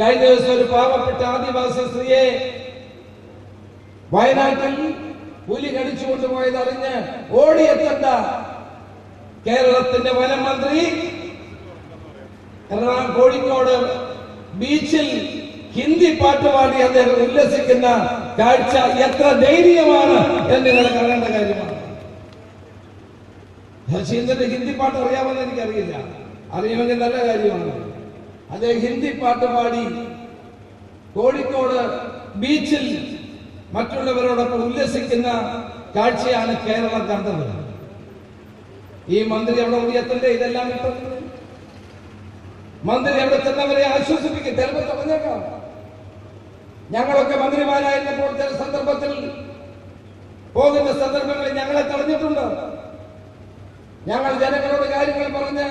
കഴിഞ്ഞ ദിവസം ഒരു പാവപ്പെട്ട ആദിവാസി സ്ത്രീയെ വയനാട്ടിൽ പുലി കടിച്ചു കൊണ്ടുപോയത് അറിഞ്ഞ് ഓടിയെത്തണ്ട കേരളത്തിന്റെ വനം മന്ത്രി എറണാകുളം കോഴിക്കോട് ബീച്ചിൽ ഹിന്ദി പാട്ട് പാടി അദ്ദേഹം ഉല്ലസിക്കുന്ന കാഴ്ച എത്ര ധൈര്യമാണ് എന്ന് നിങ്ങൾ കാണേണ്ട കാര്യമാണ്. ശശീന്ദ്രന്റെ ഹിന്ദി പാട്ട് അറിയാമെന്ന് എനിക്കറിയില്ല. അറിയുമെങ്കിൽ നല്ല കാര്യമാണ്. അദ്ദേഹം ഹിന്ദി പാട്ട് പാടി കോഴിക്കോട് ബീച്ചിൽ മറ്റുള്ളവരോടൊപ്പം ഉല്ലസിക്കുന്ന കാഴ്ചയാണ് കേരളം കണ്ടത്. ഈ മന്ത്രി അവിടെ ഉയർത്തണ്ടേ? ഇതെല്ലാം കിട്ടുന്നത് മന്ത്രി അവിടെ ചെന്നവരെ ആശ്വസിപ്പിക്കും. ചിലപ്പോൾ തുടങ്ങേക്കാം ഞങ്ങളൊക്കെ മന്ത്രിമാരായിരുന്നപ്പോൾ ചില സന്ദർഭത്തിൽ പോകുന്ന സന്ദർഭങ്ങളിൽ ഞങ്ങളെ തടഞ്ഞിട്ടുണ്ട്. ഞങ്ങൾ ജനങ്ങളോട് കാര്യങ്ങൾ പറഞ്ഞ്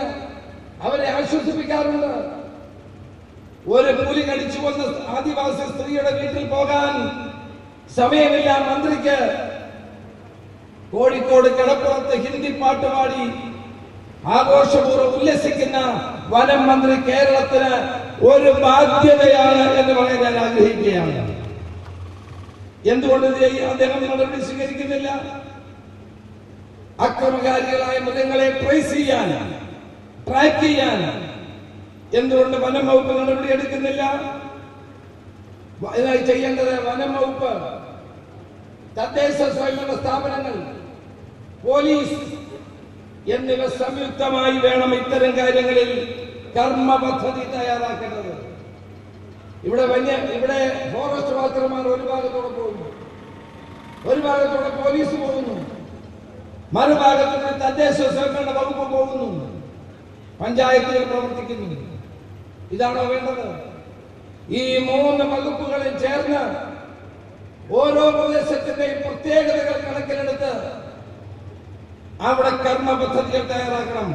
അവരെ ആശ്വസിപ്പിക്കാറുണ്ട്. ഒരു പുലി കടിച്ചു വന്ന ആദിവാസി സ്ത്രീയുടെ വീട്ടിൽ പോകാൻ സമയമില്ല. മന്ത്രിക്ക് കോഴിക്കോട് കിടപ്പുറത്ത് ഹിന്ദി പാട്ടുപാടി ആഘോഷപൂർവം ഉല്ലസിക്കുന്ന വനം മന്ത്രി കേരളത്തിന് ഒരു ബാധ്യതയാണ് എന്ന് പറയാൻ ഞാൻ ആഗ്രഹിക്കുകയാണ്. എന്തുകൊണ്ട് അദ്ദേഹം നടപടി സ്വീകരിക്കുന്നില്ല. അക്രമകാരികളായ മൃഗങ്ങളെ ട്രേസ് ചെയ്യാൻ ട്രാക്ക് ചെയ്യാൻ എന്തുകൊണ്ട് വനം വകുപ്പ് നടപടി എടുക്കുന്നില്ല? അതിനായി ചെയ്യേണ്ടത് വനം വകുപ്പ് തദ്ദേശ സ്വയംഭരണ സ്ഥാപനങ്ങൾ പോലീസ് എന്നിവ സംയുക്തമായി വേണം ഇത്തരം കാര്യങ്ങളിൽ കർമ്മ പദ്ധതി തയ്യാറാക്കേണ്ടത്. ഇവിടെ വന്യ ഇവിടെ ഫോറസ്റ്റ് വാച്ചർമാർ ഒരു ഭാഗത്തോടെ പോകുന്നു ഒരു ഭാഗത്തോടെ പോലീസ് പോകുന്നു. മറുഭാഗത്തോടെ തദ്ദേശ സ്വയംഭരണ വകുപ്പ് പോകുന്നു. പഞ്ചായത്തുകൾ പ്രവർത്തിക്കുന്നു ഇതാണോ വേണ്ടത്? ഈ മൂന്ന് വകുപ്പുകളിൽ ചേർന്ന് ഓരോ പ്രദേശത്തിന്റെയും പ്രത്യേകതകൾ കണക്കിലെടുത്ത് അവിടെ കർമ്മ പദ്ധതികൾ തയ്യാറാക്കണം.